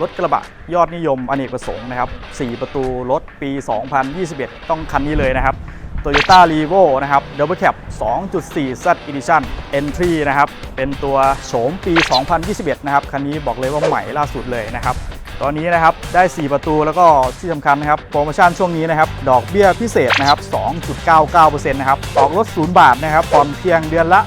รถกระบะยอดนิยมอเนกประสงค์นะครับ 4 ประตูรถปี 2021 ต้องคันนี้เลยนะครับ Toyota r e v o นะครับ Double Cab 2.4 Z Edition Entry นะครับ เป็นตัวโฉมปี 2021 นะครับ คันนี้บอกเลยว่าใหม่ล่าสุดเลยนะครับ ตอนนี้นะครับได้ 4 ประตูแล้วก็ที่สำคัญนะครับโปรโมชั่นช่วงนี้นะครับ ดอกเบี้ยพิเศษนะครับ 2.99%นะครับออกรถ 0 บาทนะครับผ่อนเพียงเดือนละ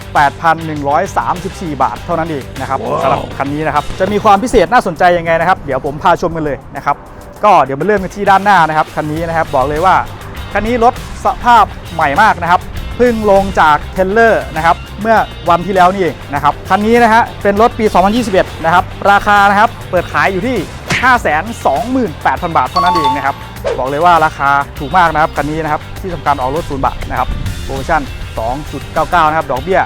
8,134 บาทเท่านั้นเองนะครับสำหรับคันนี้นะครับ จะมีความพิเศษน่าสนใจยังไงนะครับ เดี๋ยวผมพาชมกันเลยนะครับ ก็เดี๋ยวมาเริ่มกันที่ด้านหน้านะครับคันนี้นะครับบอกเลยว่าคันนี้รถสภาพใหม่มากนะครับเพิ่งลงจากเทรลเลอร์นะครับเมื่อวันที่แล้วนี่เองนะครับคันนี้นะฮะเป็นรถปี 2021 นะครับราคานะครับเปิดขายอยู่ที่ 528,000 บาทเท่านั้นเองนะครับ บอกเลยว่าราคาถูกมากนะครับคันนี้นะครับที่ทำการออกรถศูนย์บาทนะครับโปรโมชั่น 2.99 นะครับ ดอกเบี้ย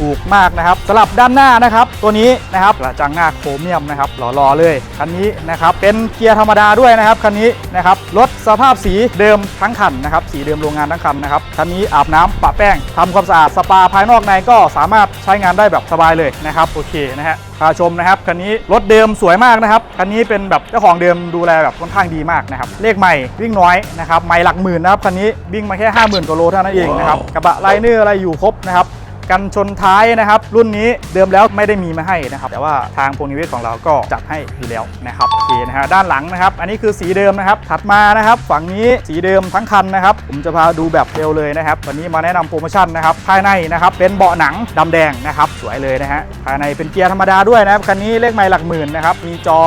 ถูกมากนะครับสำหรับด้านหน้านะครับ ตัวนี้นะครับกระจังหน้าโครเมียมนะครับหล่อๆเลยคันนี้นะครับเป็นเกียร์ธรรมดาด้วยนะครับคันนี้นะครับรถสภาพสีเดิมทั้งคันนะครับสีเดิมโรงงานทั้งคันนะครับคันนี้อาบน้ำปะแป้งทำความสะอาดสปาภายนอกในก็สามารถใช้งานได้แบบสบายเลยนะครับโอเคนะฮะพาชมนะครับคันนี้รถเดิมสวยมากนะครับคันนี้เป็นแบบเจ้าของเดิมดูแลแบบค่อนข้างดีมากนะครับเลขใหม่วิ่งน้อยนะครับไม่หลักหมื่นนะครับคันนี้วิ่งมาแค่ 50,000กว่าโลเท่านั้นเองนะครับกระบะไลเนอร์อะไรอยู่ครบนะครับ กันชนท้ายนะครับ รุ่นนี้เดิมแล้วไม่ได้มีมาให้นะครับ แต่ว่าทางโพนิเวศของเราก็จัดให้อยู่แล้วนะครับโอเคนะฮะด้านหลังนะครับ อันนี้คือสีเดิมนะครับ ถัดมานะครับ ฝั่งนี้สีเดิมทั้งคันนะครับ ผมจะพาดูแบบเร็วเลยนะครับวันนี้มาแนะนำโปรโมชั่นนะครับภายในนะครับเป็นเบาะหนังดำแดงนะครับสวยเลยนะฮะภายในเป็นเกียร์ธรรมดาด้วยนะครับคันนี้เลขไมล์หลักหมื่นนะครับมีจอ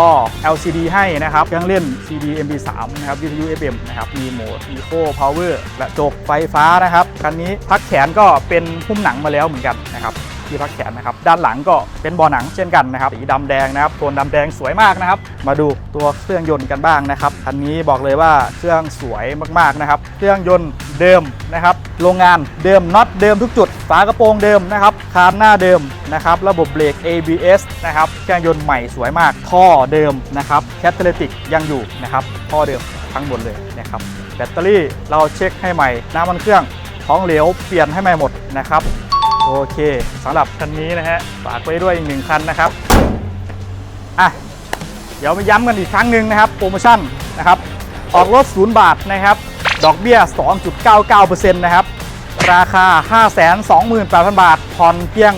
LCD ให้นะครับเครื่องเล่น CD MP3 นะครับวิทยุ FM นะครับมีโหมด Eco Power กระจกไฟฟ้านะครับคันนี้พักแขนก็เป็นหุ้มหนังมาแล้วเหมือนกันนะครับที่พักแขนนะครับด้านหลังก็เป็นเบาะหนังเช่นกันนะครับสีดำแดงนะครับโทนดำแดงสวยมากนะครับ มาดูตัวเครื่องยนต์กันบ้างนะครับคันนี้บอกเลยว่าเครื่องสวยมากๆนะครับ เครื่องยนต์เดิมนะครับโรงงานเดิมน็อตเดิมทุกจุด ฝากระโปรงเดิมนะครับคานหน้าเดิมนะครับระบบเบรก ABS นะครับเครื่องยนต์ใหม่สวยมาก ท่อเดิมนะครับแคตเตอร์ติกยังอยู่นะครับท่อเดิมทั้งหมดเลยนะครับแบตเตอรี่เราเช็คให้ใหม่น้ำมันเครื่องของเหลวเปลี่ยนให้ใหม่หมดนะครับ โอเคสำหรับคันนี้นะฮะฝากไว้ด้วยอีกหนึ่งคันนะครับอะเดี๋ยวมาย้ำกันอีกครั้งหนึ่งนะครับ โปรโมชั่นนะครับ ออกรถ0บาทนะครับ ดอกเบี้ย 2.99%นะครับ ราคา 528,000 บาท ผ่อนเพียง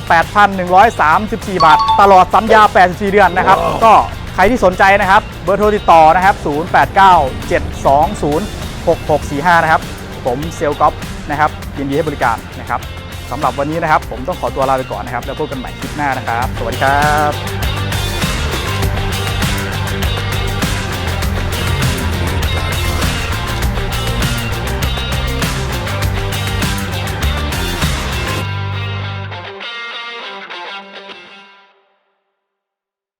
8,134 บาท ตลอดสัญญา 84 เดือนนะครับ ก็ใครที่สนใจนะครับ เบอร์โทรติดต่อนะครับ 0897206645 นะครับ ผมเซลล์ก๊อฟนะครับยินดีให้บริการนะครับ สำหรับวันนี้นะครับ ผมต้องขอตัวลาไปก่อนนะครับ แล้วพบกันใหม่คลิปหน้านะครับ สวัสดีครับ